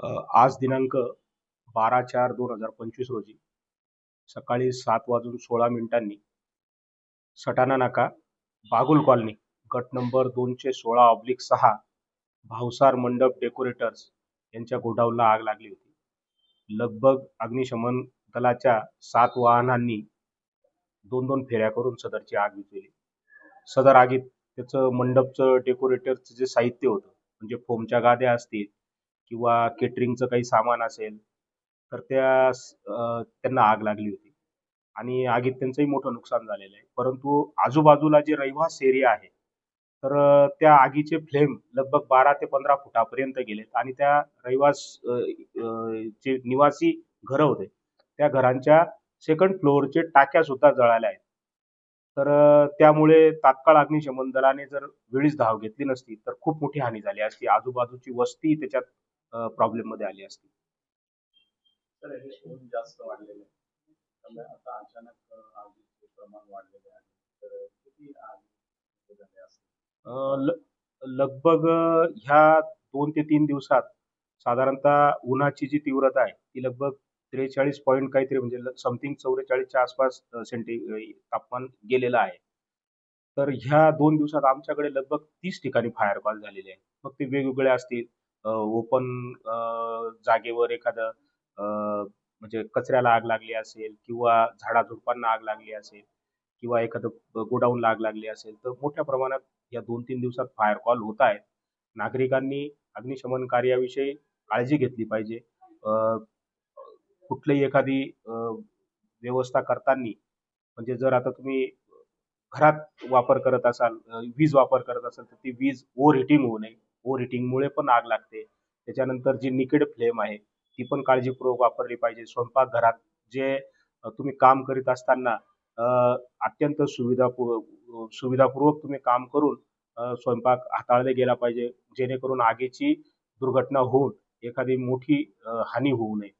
आज दिनांक बारा चार दोन हजार पंचवीस रोजी सकाळी सात वाजून सोळा मिनिटांनी सटाणा नाका बागुल कॉलनी गट नंबर दोनशे सोळा ऑब्लिक सहा भावसार मंडप डेकोरेटर्स यांच्या गोडाऊनला आग लागली होती. लगभग अग्निशमन दलाच्या सात वाहनांनी दोन दोन फेऱ्या करून सदरची आग विझवली. सदर आगीत त्याचं मंडपचं डेकोरेटरचं जे साहित्य होतं म्हणजे फोमच्या गाद्या असतील किंवा केटरिंगचं काही सामान असेल तर त्या त्यांना आग लागली होती. आणि आगीत त्यांचंही मोठं नुकसान झालेलं आहे. परंतु आजूबाजूला जे रहिवास एरिया आहे तर त्या आगीचे फ्लेम लगभग बारा ते पंधरा फुटापर्यंत गेलेत. आणि त्या रहिवास जे निवासी घरं होते त्या घरांच्या सेकंड फ्लोअरचे टाक्या सुद्धा जळाल्या आहेत. तर त्यामुळे तात्काळ अग्निशमन दलाने जर वेळीच धाव घेतली नसती तर खूप मोठी हानी झाली. असती आजूबाजूची वस्ती त्याच्यात प्रॉब्लेममध्ये आली असती. जास्त वाढलेलं आहे. त्यामुळे आता अचानक आगीचे प्रमाण वाढलेले आहे. तर किती आग झाले असतील अं, ल- लगभग ह्या दोन ते तीन दिवसात साधारणतः उन्हाची जी तीव्रता आहे ती लगभग त्रेचाळीस पॉईंट काहीतरी म्हणजे समथिंग चौवेचाळीसच्या आसपास सेंटी तापमान गेलेलं आहे. तर ह्या दोन दिवसात आमच्याकडे लगभग तीस ठिकाणी फायर कॉल झालेले आहेत. मग ते वेगवेगळे असतील ओपन जागेवर एखादं म्हणजे कचऱ्याला आग लागली असेल किंवा झाडाझुडपांना आग लागली असेल किंवा एखादं गोडाऊनला आग लागली असेल तर मोठ्या प्रमाणात या दोन तीन दिवसात फायर कॉल होत आहेत. नागरिकांनी अग्निशमन कार्याविषयी काळजी घेतली पाहिजे. कुठलीही एखादी व्यवस्था करताना म्हणजे जर आता तुम्ही घरात वापर करत असाल वीज वापर करत असाल तर ती वीज ओव्हर हिटिंग होऊ नये. ओव्हर हिटिंगमुळे पण आग लागते. त्याच्यानंतर जी निकेड फ्लेम आहे ती पण काळजीपूर्वक वापरली पाहिजे. स्वयंपाकघरात जे तुम्ही काम करीत असताना अत्यंत सुविधापूर्व सुविधापूर्वक तुम्ही काम करून स्वयंपाक हाताळले गेला पाहिजे. जेणेकरून आगीची दुर्घटना होऊन एखादी मोठी हानी होऊ नये.